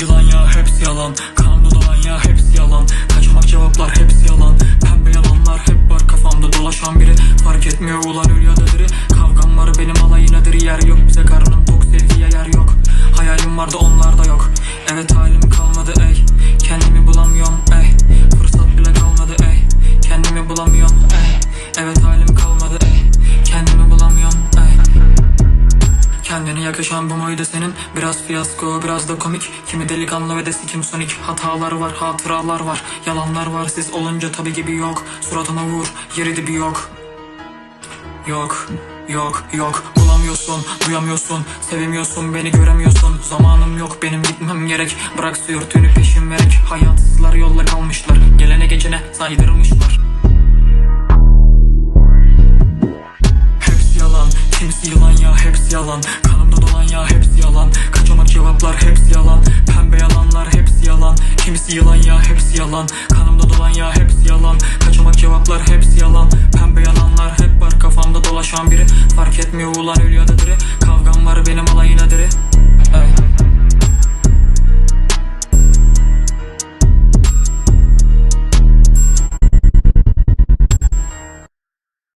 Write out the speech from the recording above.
Yılan ya hepsi yalan. Kanımda dolan ya hepsi yalan. Kaçamak cevaplar hepsi yalan. Pembe yalanlar hep var kafamda. Dolaşan biri Fark etmiyor. Ulan ölü Kendine yakışan bu muydu senin? Biraz fiyasko, biraz da komik. Kimi delikanlı ve de sikim sonik. Hatalar var, hatıralar var. Yalanlar var, siz olunca tabi gibi yok. Suratına vur, yeri dibi yok. Yok, yok, yok. Bulamıyorsun, duyamıyorsun Sevemiyorsun, beni göremiyorsun. Zamanım yok, benim gitmem gerek. Bırak su örtüğünü peşin verek Hayatsızlar yolda kalmışlar. Gelene geçene saydırmışlar kimisi yılan ya hepsi yalan. Kanımda dolan ya hepsi yalan. Kaçamak cevaplar hepsi yalan. Pembe yalanlar hepsi yalan. Kimisi yılan ya hepsi yalan. Kanımda dolan ya hepsi yalan. Kaçamak cevaplar hepsi yalan. Pembe yalanlar hep var kafamda dolaşan biri. Fark etmiyor ulan ölü ya da diri. Kavgam var benim